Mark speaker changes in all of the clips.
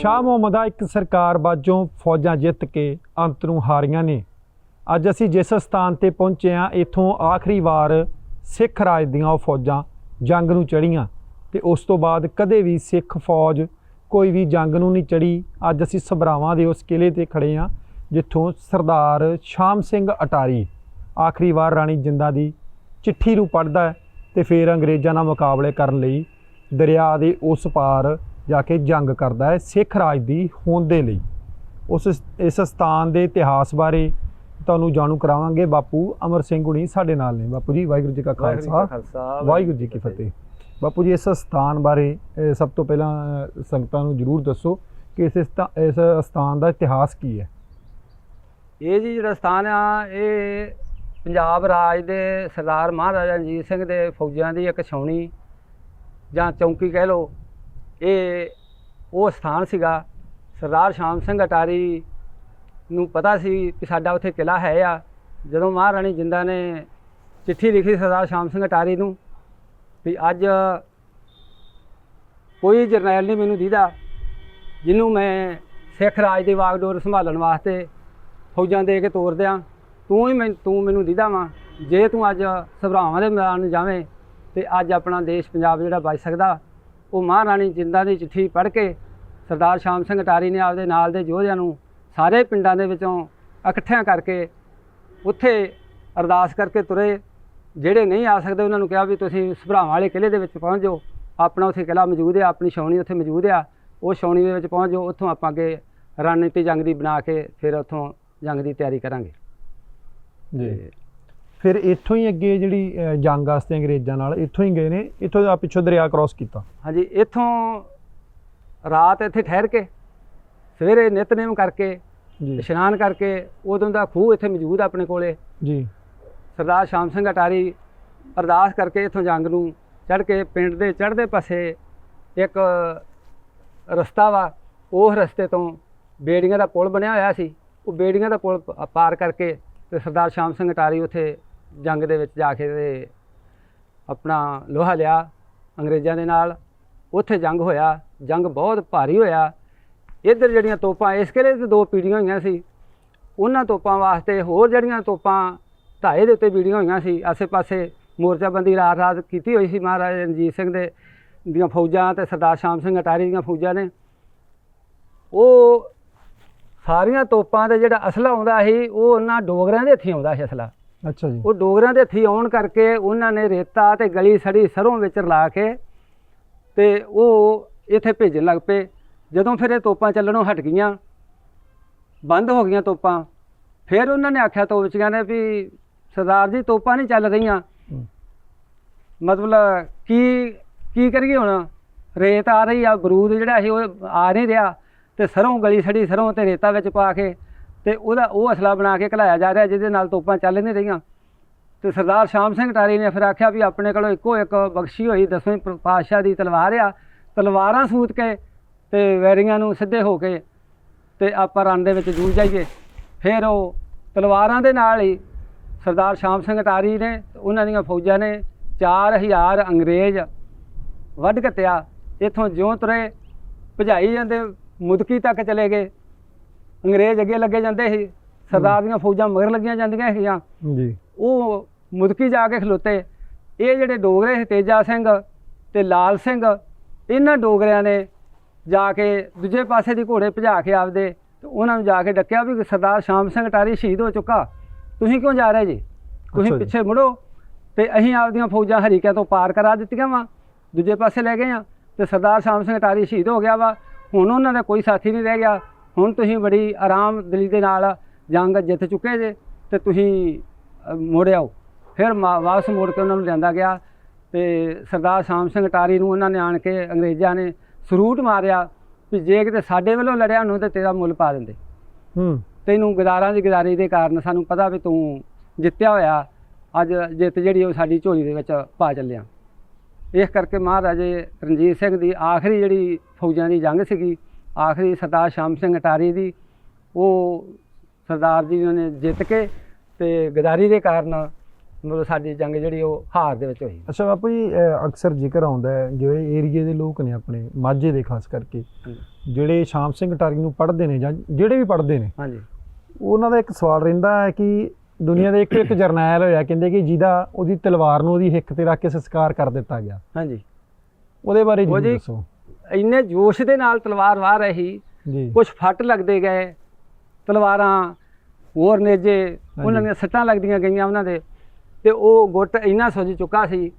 Speaker 1: ਸ਼ਾਹ ਮੁਹੰਮਦ ਇੱਕ ਸਰਕਾਰ ਬਾਜੋਂ ਫੌਜਾਂ ਜਿੱਤ ਕੇ ਅੰਤ ਨੂੰ ਹਾਰੀਆਂ ਨੇ। ਅੱਜ ਅਸੀਂ ਜਿਸ ਸਥਾਨ ਤੇ ਪਹੁੰਚੇ ਆ ਇਥੋਂ ਆਖਰੀ ਵਾਰ ਸਿੱਖ ਰਾਜ ਦੀਆਂ ਉਹ ਫੌਜਾਂ ਜੰਗ ਨੂੰ ਚੜੀਆਂ ਤੇ ਉਸ ਤੋਂ ਬਾਅਦ ਕਦੇ ਵੀ ਸਿੱਖ ਫੌਜ ਕੋਈ ਵੀ ਜੰਗ ਨੂੰ ਨਹੀਂ ਚੜੀ ਅੱਜ ਅਸੀਂ ਸਭਰਾਵਾਂ ਦੇ ਉਸ ਕਿਲੇ ਤੇ ਖੜੇ ਆ ਜਿੱਥੋਂ ਸਰਦਾਰ ਸ਼ਾਮ ਸਿੰਘ ਅਟਾਰੀ ਆਖਰੀ ਵਾਰ ਰਾਣੀ ਜਿੰਦਾ ਦੀ ਚਿੱਠੀ ਨੂੰ ਪੜ੍ਹਦਾ ਹੈ ਤੇ ਫਿਰ ਅੰਗਰੇਜ਼ਾਂ ਨਾਲ ਮੁਕਾਬਲੇ ਕਰਨ ਲਈ ਦਰਿਆ ਦੇ ਉਸ ਪਾਰ ਜਾ ਕੇ ਜੰਗ ਕਰਦਾ ਹੈ ਸਿੱਖ ਰਾਜ ਦੀ ਹੋਂਦ ਦੇ ਲਈ। ਉਸ ਇਸ ਸਥਾਨ ਦੇ ਇਤਿਹਾਸ ਬਾਰੇ ਤੁਹਾਨੂੰ ਜਾਣੂ ਕਰਾਵਾਂਗੇ। ਬਾਪੂ ਅਮਰ ਸਿੰਘ ਹੁਣੀ ਸਾਡੇ ਨਾਲ ਨੇ। ਬਾਪੂ ਜੀ ਵਾਹਿਗੁਰੂ ਜੀ ਕਾ ਖਾਲਸਾ। ਵਾਹਿਗੁਰੂ ਜੀ ਕੀ ਫਤਿਹ। ਬਾਪੂ ਜੀ ਇਸ ਸਥਾਨ ਬਾਰੇ ਸਭ ਤੋਂ ਪਹਿਲਾਂ ਸੰਗਤਾਂ ਨੂੰ ਜਰੂਰ ਦੱਸੋ ਕਿ ਇਸ ਇਸ ਸਥਾਨ ਦਾ ਇਤਿਹਾਸ ਕੀ ਹੈ।
Speaker 2: ਇਹ ਜੀ ਜਿਹੜਾ ਸਥਾਨ ਆ ਇਹ ਪੰਜਾਬ ਰਾਜ ਦੇ ਸਰਦਾਰ ਮਹਾਰਾਜਾ ਰਣਜੀਤ ਸਿੰਘ ਦੇ ਫੌਜਾਂ ਦੀ ਇੱਕ ਛਾਉਣੀ ਜਾਂ ਚੌਂਕੀ ਕਹਿ ਲਓ। ਇਹ ਉਹ ਸਥਾਨ ਸੀਗਾ, ਸਰਦਾਰ ਸ਼ਾਮ ਸਿੰਘ ਅਟਾਰੀ ਨੂੰ ਪਤਾ ਸੀ ਕਿ ਸਾਡਾ ਉੱਥੇ ਕਿਲਾ ਹੈ ਆ। ਜਦੋਂ ਮਹਾਰਾਣੀ ਜਿੰਦਾ ਨੇ ਚਿੱਠੀ ਲਿਖੀ ਸਰਦਾਰ ਸ਼ਾਮ ਸਿੰਘ ਅਟਾਰੀ ਨੂੰ ਵੀ ਅੱਜ ਕੋਈ ਜਰਨੈਲ ਨਹੀਂ ਮੈਨੂੰ ਦੀਦਾ, ਜਿਹਨੂੰ ਮੈਂ ਸਿੱਖ ਰਾਜ ਦੀ ਵਾਗਡੋਰ ਸੰਭਾਲਣ ਵਾਸਤੇ ਫੌਜਾਂ ਦੇ ਕੇ ਤੋਰ ਦਿਆਂ, ਤੂੰ ਹੀ ਮੈਂ ਤੂੰ ਮੈਨੂੰ ਦੀਦਾ ਵਾਂ। ਜੇ ਤੂੰ ਅੱਜ ਸਭਰਾਵਾਂ ਦੇ ਮੈਦਾਨ ਨੂੰ ਜਾਵੇਂ ਤੇ ਅੱਜ ਆਪਣਾ ਦੇਸ਼ ਪੰਜਾਬ ਜਿਹੜਾ ਬਚ ਸਕਦਾ ਉਹ ਮਹਾਰਾਣੀ ਜਿੰਦਾਂ ਦੀ ਚਿੱਠੀ ਪੜ੍ਹ ਕੇ ਸਰਦਾਰ ਸ਼ਾਮ ਸਿੰਘ ਅਟਾਰੀ ਨੇ ਆਪਦੇ ਨਾਲ ਦੇ ਯੋਧਿਆਂ ਨੂੰ ਸਾਰੇ ਪਿੰਡਾਂ ਦੇ ਵਿੱਚੋਂ ਇਕੱਠਿਆਂ ਕਰਕੇ ਉੱਥੇ ਅਰਦਾਸ ਕਰਕੇ ਤੁਰੇ। ਜਿਹੜੇ ਨਹੀਂ ਆ ਸਕਦੇ ਉਹਨਾਂ ਨੂੰ ਕਿਹਾ ਵੀ ਤੁਸੀਂ ਸਭਰਾਵਾਂ ਵਾਲੇ ਕਿਲੇ ਦੇ ਵਿੱਚ ਪਹੁੰਚ ਜਾਓ। ਆਪਣਾ ਉੱਥੇ ਕਿਲਾ ਮੌਜੂਦ ਹੈ ਆਪਣੀ ਛਾਉਣੀ ਉੱਥੇ ਮੌਜੂਦ ਆ। ਉਹ ਛਾਉਣੀ ਦੇ ਵਿੱਚ ਪਹੁੰਚ ਜਾਓ। ਉੱਥੋਂ ਆਪਾਂ ਅੱਗੇ ਰਣਨੀਤੀ ਜੰਗ ਦੀ ਬਣਾ ਕੇ ਫਿਰ ਉੱਥੋਂ ਜੰਗ ਦੀ ਤਿਆਰੀ ਕਰਾਂਗੇ।
Speaker 1: ਜੀ। ਫਿਰ ਇੱਥੋਂ ਹੀ ਅੱਗੇ ਜਿਹੜੀ ਜੰਗ ਵਾਸਤੇ ਅੰਗਰੇਜ਼ਾਂ ਨਾਲ ਇੱਥੋਂ ਹੀ ਗਏ ਨੇ ਇੱਥੋਂ ਆ ਪਿੱਛੋਂ ਦਰਿਆ ਕ੍ਰਾਸ ਕੀਤਾ।
Speaker 2: ਹਾਂਜੀ ਇੱਥੋਂ ਰਾਤ ਇੱਥੇ ਠਹਿਰ ਕੇ ਸਵੇਰੇ ਨਿਤਨੇਮ ਕਰਕੇ
Speaker 1: ਜੀ।
Speaker 2: ਇਸ਼ਨਾਨ ਕਰਕੇ ਉਦੋਂ ਦਾ ਖੂਹ ਇੱਥੇ ਮੌਜੂਦ ਆਪਣੇ ਕੋਲੇ।
Speaker 1: ਜੀ।
Speaker 2: ਸਰਦਾਰ ਸ਼ਾਮ ਸਿੰਘ ਅਟਾਰੀ ਅਰਦਾਸ ਕਰਕੇ ਇੱਥੋਂ ਜੰਗ ਨੂੰ ਚੜ੍ਹ ਕੇ ਪਿੰਡ ਦੇ ਚੜ੍ਹਦੇ ਪਾਸੇ ਇੱਕ ਰਸਤਾ ਵਾ ਉਹ ਰਸਤੇ ਤੋਂ ਬੇੜੀਆਂ ਦਾ ਪੁਲ ਬਣਿਆ ਹੋਇਆ ਸੀ। ਉਹ ਬੇੜੀਆਂ ਦਾ ਪੁਲ ਪਾਰ ਕਰਕੇ ਤੇ ਸਰਦਾਰ ਸ਼ਾਮ ਸਿੰਘ ਅਟਾਰੀ ਉੱਥੇ ਜੰਗ ਦੇ ਵਿੱਚ ਜਾ ਕੇ ਤੇ ਆਪਣਾ ਲੋਹਾ ਲਿਆ ਅੰਗਰੇਜ਼ਾਂ ਦੇ ਨਾਲ। ਉੱਥੇ ਜੰਗ ਹੋਇਆ। ਜੰਗ ਬਹੁਤ ਭਾਰੀ ਹੋਇਆ। ਇੱਧਰ ਜਿਹੜੀਆਂ ਤੋਪਾਂ, ਇਸ ਕਿਲੇ ਤੇ ਦੋ ਪੀੜੀਆਂ ਹੋਈਆਂ ਸੀ। ਉਹਨਾਂ ਤੋਪਾਂ ਵਾਸਤੇ ਹੋਰ ਜਿਹੜੀਆਂ ਤੋਪਾਂ ਢਾਏ ਦੇ ਉੱਤੇ ਬੀੜੀਆਂ ਹੋਈਆਂ ਸੀ। ਆਸੇ-ਪਾਸੇ ਮੋਰਚਾਬੰਦੀ ਰਾਤ ਰਾਤ ਕੀਤੀ ਹੋਈ ਸੀ ਮਹਾਰਾਜਾ ਰਣਜੀਤ ਸਿੰਘ ਦੇ ਦੀਆਂ ਫੌਜਾਂ ਤੇ ਸਰਦਾਰ ਸ਼ਾਮ ਸਿੰਘ ਅਟਾਰੀ ਦੀਆਂ ਫੌਜਾਂ ਨੇ। ਉਹ ਸਾਰੀਆਂ ਤੋਪਾਂ ਤੇ ਜਿਹੜਾ ਅਸਲਾ ਆਉਂਦਾ ਸੀ, ਉਹ ਉਹਨਾਂ ਡੋਗਰਿਆਂ ਦੇ ਹੱਥੀਂ ਆਉਂਦਾ ਸੀ ਅਸਲਾ।
Speaker 1: ਅੱਛਾ ਜੀ।
Speaker 2: ਉਹ ਡੋਗਰਿਆਂ ਦੇ ਹੱਥੀਂ ਆਉਣ ਕਰਕੇ ਉਹਨਾਂ ਨੇ ਰੇਤਾ ਤੇ ਗਲੀ ਸੜੀ ਸਰੋਂ ਵਿੱਚ ਰਲਾ ਕੇ ਤੇ ਉਹ ਇੱਥੇ ਭੇਜਣ ਲੱਗ ਪਏ। ਜਦੋਂ ਫਿਰ ਇਹ ਤੋਪਾਂ ਚੱਲਣੋਂ ਹਟ ਗਈਆਂ ਬੰਦ ਹੋ ਗਈਆਂ ਤੋਪਾਂ ਫਿਰ ਉਹਨਾਂ ਨੇ ਆਖਿਆ ਤੋਪਚੀਆਂ ਨੇ ਵੀ ਸਰਦਾਰ ਜੀ ਤੋਪਾਂ ਨਹੀਂ ਚੱਲ ਰਹੀਆਂ। ਮਤਲਬ ਕੀ ਕੀ ਕਰੀਏ ਹੁਣ? ਰੇਤ ਆ ਰਹੀ ਆ ਬਰੂਦ ਜਿਹੜਾ ਸੀ ਉਹ ਆ ਨਹੀਂ ਰਿਹਾ ਤੇ ਸਰੋਂ ਗਲੀ ਸੜੀ ਸਰੋਂ ਤੇ ਰੇਤਾ ਵਿੱਚ ਪਾ ਕੇ ਤੇ ਉਹਦਾ ਉਹ ਅਸਲਾ ਬਣਾ ਕੇ ਘਲਾਇਆ ਜਾ ਰਿਹਾ ਜਿਹਦੇ ਨਾਲ ਤੋਪਾਂ ਚੱਲ ਨਹੀਂ ਰਹੀਆਂ। ਤੇ ਸਰਦਾਰ ਸ਼ਾਮ ਸਿੰਘ ਟਾਰੀ ਨੇ ਫਿਰ ਆਖਿਆ ਵੀ ਆਪਣੇ ਕੋਲੋਂ ਇੱਕੋ ਇੱਕ ਬਖਸ਼ੀ ਹੋਈ, ਦਸਵੇਂ ਪਾਤਸ਼ਾਹ ਦੀ ਤਲਵਾਰ ਆ। ਤਲਵਾਰਾਂ ਸੂਤ ਕੇ ਤੇ ਵੈਰੀਆਂ ਨੂੰ ਸਿੱਧੇ ਹੋ ਕੇ ਤੇ ਆਪਾਂ ਰਨ ਦੇ ਵਿੱਚ ਜੂਝ ਜਾਈਏ। ਫਿਰ ਉਹ ਤਲਵਾਰਾਂ ਦੇ ਨਾਲ ਹੀ ਸਰਦਾਰ ਸ਼ਾਮ ਸਿੰਘ ਟਾਰੀ ਨੇ ਉਹਨਾਂ ਦੀਆਂ ਫੌਜਾਂ ਨੇ 4000 ਅੰਗਰੇਜ਼ ਵੱਢ ਘੱਤਿਆ ਇੱਥੋਂ ਜਿਉਂ ਤੁਰੇ ਭਜਾਈ ਜਾਂਦੇ ਮੁਦਕੀ ਤੱਕ ਚਲੇ ਗਏ। ਅੰਗਰੇਜ਼ ਅੱਗੇ ਲੱਗੇ ਜਾਂਦੇ ਸੀ। ਸਰਦਾਰ ਦੀਆਂ ਫੌਜਾਂ ਮਗਰ ਲੱਗੀਆਂ ਜਾਂਦੀਆਂ ਸੀਗੀਆਂ।
Speaker 1: ਜੀ।
Speaker 2: ਉਹ ਮੁਦਕੀ ਜਾ ਕੇ ਖਲੋਤੇ। ਇਹ ਜਿਹੜੇ ਡੋਗਰੇ ਸੀ ਤੇਜਾ ਸਿੰਘ ਤੇ ਲਾਲ ਸਿੰਘ ਇਹਨਾਂ ਡੋਗਰਿਆਂ ਨੇ ਜਾ ਕੇ ਦੂਜੇ ਪਾਸੇ ਦੀ ਘੋੜੇ ਭਜਾ ਕੇ ਆਪਦੇ ਤੇ ਉਹਨਾਂ ਨੂੰ ਜਾ ਕੇ ਡੱਕਿਆ ਵੀ ਸਰਦਾਰ ਸ਼ਾਮ ਸਿੰਘ ਟਾਰੀ ਸ਼ਹੀਦ ਹੋ ਚੁੱਕਾ। ਤੁਸੀਂ ਕਿਉਂ ਜਾ ਰਹੇ ਜੀ? ਤੁਸੀਂ। ਪਿੱਛੇ ਮੁੜੋ ਤੇ ਅਸੀਂ ਆਪਦੀਆਂ ਫੌਜਾਂ ਹਰੀਕਿਆਂ ਤੋਂ ਪਾਰ ਕਰਾ ਦਿੱਤੀਆਂ ਵਾ। ਦੂਜੇ ਪਾਸੇ ਲੈ ਗਏ ਆ ਤੇ ਸਰਦਾਰ ਸ਼ਾਮ ਸਿੰਘ ਟਾਰੀ ਸ਼ਹੀਦ ਹੋ ਗਿਆ ਵਾ। ਹੁਣ ਉਹਨਾਂ ਦਾ ਕੋਈ ਸਾਥੀ ਨਹੀਂ ਰਹਿ ਗਿਆ। ਹੁਣ ਤੁਸੀਂ ਬੜੀ ਆਰਾਮ ਦਿਲੀ ਦੇ ਨਾਲ ਜੰਗ ਜਿੱਤ ਚੁੱਕੇ ਜੇ ਤੇ ਤੁਸੀਂ ਮੁੜ ਆਓ। ਫਿਰ ਵਾਪਸ ਮੁੜ ਕੇ ਉਹਨਾਂ ਨੂੰ ਲਿਆਂਦਾ ਗਿਆ ਤੇ ਸਰਦਾਰ ਸ਼ਾਮ ਸਿੰਘ ਟਾਰੀ ਨੂੰ ਉਹਨਾਂ ਨੇ ਆਣ ਕੇ ਅੰਗਰੇਜ਼ਾਂ ਨੇ ਸਰੂਟ ਮਾਰਿਆ ਵੀ ਜੇ ਕਿਤੇ ਸਾਡੇ ਵੱਲੋਂ ਲੜਿਆ ਨੂੰ ਤੇ ਤੇਰਾ ਮੁੱਲ ਪਾ ਦਿੰਦੇ।
Speaker 1: ਹੂੰ।
Speaker 2: ਤੈਨੂੰ ਗਦਾਰਾਂ ਦੀ ਗਦਾਰੀ ਦੇ ਕਾਰਨ ਸਾਨੂੰ ਪਤਾ ਵੀ ਤੂੰ ਜਿੱਤਿਆ ਹੋਇਆ ਅੱਜ ਜਿੱਤ ਜਿਹੜੀ ਉਹ ਸਾਡੀ ਝੋਲੀ ਦੇ ਵਿੱਚ ਪਾ ਚੱਲਿਆ। ਇਸ ਕਰਕੇ ਮਹਾਰਾਜੇ ਰਣਜੀਤ ਸਿੰਘ ਦੀ ਆਖਰੀ ਜਿਹੜੀ ਫੌਜਾਂ ਦੀ ਜੰਗ ਸੀਗੀ ਆਖਰੀ ਸਰਦਾਰ ਸ਼ਾਮ ਸਿੰਘ ਅਟਾਰੀ ਦੀ ਉਹ ਸਰਦਾਰ ਜੀ ਨੇ ਜਿੱਤ ਕੇ ਤੇ ਗਦਾਰੀ ਦੇ ਕਾਰਨ ਮਤਲਬ ਸਾਡੀ ਜੰਗ ਜਿਹੜੀ ਉਹ ਹਾਰ ਦੇ ਵਿੱਚ ਹੋਈ।
Speaker 1: ਅੱਛਾ ਬਾਪੂ ਜੀ ਅਕਸਰ ਜ਼ਿਕਰ ਆਉਂਦਾ ਹੈ ਜਿਹੜੇ ਏਰੀਏ ਦੇ ਲੋਕ ਨੇ ਆਪਣੇ ਮਾਝੇ ਦੇ ਖਾਸ ਕਰਕੇ। ਜਿਹੜੇ ਸ਼ਾਮ ਸਿੰਘ ਟਾਰੀ ਨੂੰ ਪੜ੍ਹਦੇ ਨੇ ਜਾਂ ਜਿਹੜੇ ਵੀ ਪੜ੍ਹਦੇ ਨੇ
Speaker 2: ਹਾਂਜੀ।
Speaker 1: ਉਹਨਾਂ ਦਾ ਇੱਕ ਸਵਾਲ ਰਹਿੰਦਾ ਹੈ ਕਿ ਦੁਨੀਆ ਦੇ ਇੱਕ ਇੱਕ ਜਰਨੈਲ ਹੋਇਆ ਕਹਿੰਦੇ ਕਿ ਜਿਹਦਾ ਉਹਦੀ ਤਲਵਾਰ ਨੂੰ ਉਹਦੀ ਹਿੱਕ ਤੇ ਰੱਖ ਕੇ ਸੰਸਕਾਰ ਕਰ ਦਿੱਤਾ ਗਿਆ।
Speaker 2: ਹਾਂਜੀ।
Speaker 1: ਉਹਦੇ ਬਾਰੇ ਜੀ- ਦੱਸੋ।
Speaker 2: ਇੰਨੇ ਜੋਸ਼ ਦੇ ਨਾਲ ਤਲਵਾਰ ਵਾਹ ਰਹੀ
Speaker 1: ਜੀ।
Speaker 2: ਕੁਝ ਫੱਟ ਲੱਗਦੇ ਗਏ ਤਲਵਾਰਾਂ ਹੋਰ ਨੇਜੇ ਉਹਨਾਂ ਦੀਆਂ ਸੱਟਾਂ ਲੱਗਦੀਆਂ ਗਈਆਂ ਉਹਨਾਂ ਦੇ ਤੇ ਉਹ ਗੁੱਟ ਇੰਨਾ ਸੁੱਜ ਚੁੱਕਾ ਸੀ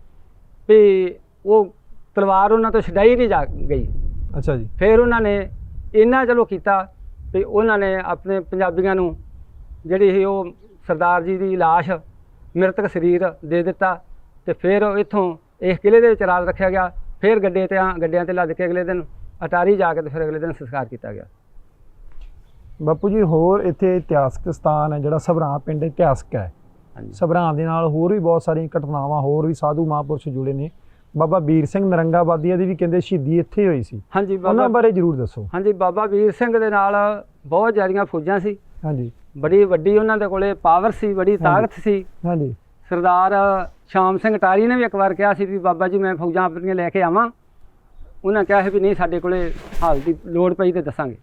Speaker 2: ਵੀ ਉਹ ਤਲਵਾਰ ਉਹਨਾਂ ਤੋਂ ਛਡਾਈ ਨਹੀਂ ਜਾ ਗਈ।
Speaker 1: ਅੱਛਾ ਜੀ।
Speaker 2: ਫਿਰ ਉਹਨਾਂ ਨੇ ਇੰਨਾ ਚਲੋ ਕੀਤਾ ਵੀ ਉਹਨਾਂ ਨੇ ਆਪਣੇ ਪੰਜਾਬੀਆਂ ਨੂੰ ਜਿਹੜੀ ਸੀ ਉਹ ਸਰਦਾਰ ਜੀ ਦੀ ਲਾਸ਼ ਮ੍ਰਿਤਕ ਸਰੀਰ ਦੇ ਦਿੱਤਾ ਤੇ ਫਿਰ ਇੱਥੋਂ ਇਸ ਕਿਲੇ ਦੇ ਵਿੱਚ ਰਾਲ ਰੱਖਿਆ ਗਿਆ। ਫਿਰ ਗੱਡੇ ਤੇ ਆ ਗੱਡਿਆਂ ਤੇ ਲੱਦ ਕੇ ਅਗਲੇ ਦਿਨ ਅਟਾਰੀ ਜਾ ਕੇ ਤੇ ਫਿਰ ਅਗਲੇ ਦਿਨ ਸੰਸਕਾਰ ਕੀਤਾ ਗਿਆ।
Speaker 1: ਬਾਪੂ ਜੀ ਹੋਰ ਇੱਥੇ ਇਤਿਹਾਸਕ ਸਥਾਨ ਹੈ ਜਿਹੜਾ ਸਭਰਾਂ ਪਿੰਡ ਇਤਿਹਾਸਕ ਹੈ। ਸਭਰਾਂ ਦੇ ਨਾਲ ਹੋਰ ਵੀ ਬਹੁਤ ਸਾਰੀਆਂ ਘਟਨਾਵਾਂ ਹੋਰ ਵੀ ਸਾਧੂ ਮਹਾਂਪੁਰਸ਼ ਜੁੜੇ ਨੇ। ਬਾਬਾ ਵੀਰ ਸਿੰਘ ਨਰੰਗਾਬਾਦੀਆਂ ਦੀ ਵੀ ਕਹਿੰਦੇ ਸ਼ਹੀਦੀ ਇੱਥੇ ਹੋਈ ਸੀ।
Speaker 2: ਹਾਂਜੀ
Speaker 1: ਉਹਨਾਂ ਬਾਰੇ ਜਰੂਰ ਦੱਸੋ।
Speaker 2: ਹਾਂਜੀ ਬਾਬਾ ਵੀਰ ਸਿੰਘ ਦੇ ਨਾਲ ਬਹੁਤ ਜ਼ਿਆਦੀਆਂ ਫੌਜਾਂ ਸੀ।
Speaker 1: ਹਾਂਜੀ।
Speaker 2: ਬੜੀ ਵੱਡੀ ਉਹਨਾਂ ਦੇ ਕੋਲੇ ਪਾਵਰ ਸੀ ਬੜੀ ਤਾਕਤ ਸੀ।
Speaker 1: ਹਾਂਜੀ।
Speaker 2: ਸਰਦਾਰ ਸ਼ਾਮ ਸਿੰਘ ਟਾਰੀ ਨੇ ਵੀ ਇੱਕ ਵਾਰ ਕਿਹਾ ਸੀ ਵੀ ਬਾਬਾ ਜੀ ਮੈਂ ਫੌਜਾਂ ਆਪਣੀਆਂ ਲੈ ਕੇ ਆਵਾਂ। ਉਹਨਾਂ ਕਿਹਾ ਸੀ ਵੀ ਨਹੀਂ ਸਾਡੇ ਕੋਲੇ ਹਾਲ ਦੀ ਲੋੜ ਪਈ ਤੇ ਦੱਸਾਂਗੇ।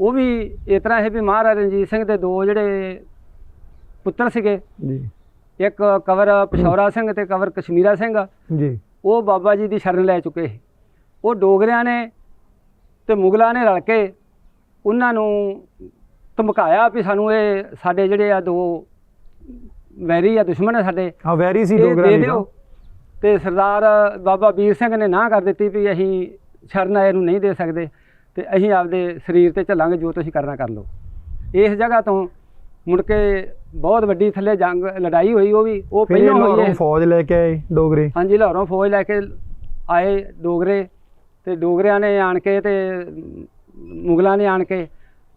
Speaker 2: ਉਹ ਵੀ ਇਸ ਤਰ੍ਹਾਂ ਹੈ ਵੀ ਮਹਾਰਾਜਾ ਰਣਜੀਤ ਸਿੰਘ ਦੇ ਦੋ ਜਿਹੜੇ ਪੁੱਤਰ ਸੀਗੇ।
Speaker 1: ਜੀ।
Speaker 2: ਇੱਕ ਕਵਰ ਪਿਸ਼ੌਰਾ ਸਿੰਘ ਤੇ ਕਵਰ ਕਸ਼ਮੀਰਾ ਸਿੰਘ।
Speaker 1: ਜੀ।
Speaker 2: ਉਹ ਬਾਬਾ ਜੀ ਦੀ ਸ਼ਰਨ ਲੈ ਚੁੱਕੇ ਸੀ। ਉਹ ਡੋਗਰਿਆਂ ਨੇ ਤੇ ਮੁਗਲਾਂ ਨੇ ਰਲ ਕੇ ਉਹਨਾਂ ਨੂੰ ਧਮਕਾਇਆ ਵੀ ਸਾਨੂੰ ਇਹ ਸਾਡੇ ਜਿਹੜੇ ਆ ਦੋ ਵੈਰੀ ਆ ਦੁਸ਼ਮਣ ਆ ਸਾਡੇ।
Speaker 1: ਹਾਂ ਵੈਰੀ ਸੀ
Speaker 2: ਇਹ
Speaker 1: ਡੋਗਰਾ
Speaker 2: ਦੇ ਦਿਓ। ਤੇ ਸਰਦਾਰ ਬਾਬਾ ਵੀਰ ਸਿੰਘ ਨੇ ਨਾ ਕਰ ਦਿੱਤੀ ਵੀ ਅਸੀਂ ਸ਼ਰਨ ਆਏ ਨੂੰ ਨਹੀਂ ਦੇ ਸਕਦੇ ਤੇ ਅਸੀਂ ਆਪਦੇ ਸਰੀਰ ਤੇ ਚੱਲਾਂਗੇ ਜੋ ਤੁਸੀਂ ਕਰਨਾ ਕਰ ਲਓ। ਇਸ ਜਗ੍ਹਾ ਤੋਂ ਮੁੜ ਕੇ ਬਹੁਤ ਵੱਡੀ ਥੱਲੇ ਜੰਗ ਲੜਾਈ ਹੋਈ ਉਹ ਵੀ ਉਹ ਪਹਿਲਾਂ ਹੋਈ ਹੈ।
Speaker 1: ਫੌਜ ਲੈ ਕੇ ਆਏ ਡੋਗਰੇ?
Speaker 2: ਹਾਂਜੀ ਲਾਹੌਰੋਂ ਫੌਜ ਲੈ ਕੇ ਆਏ ਡੋਗਰੇ ਤੇ ਡੋਗਰਿਆਂ ਨੇ ਆਣ ਕੇ ਤੇ ਮੁਗਲਾਂ ਨੇ ਆਣ ਕੇ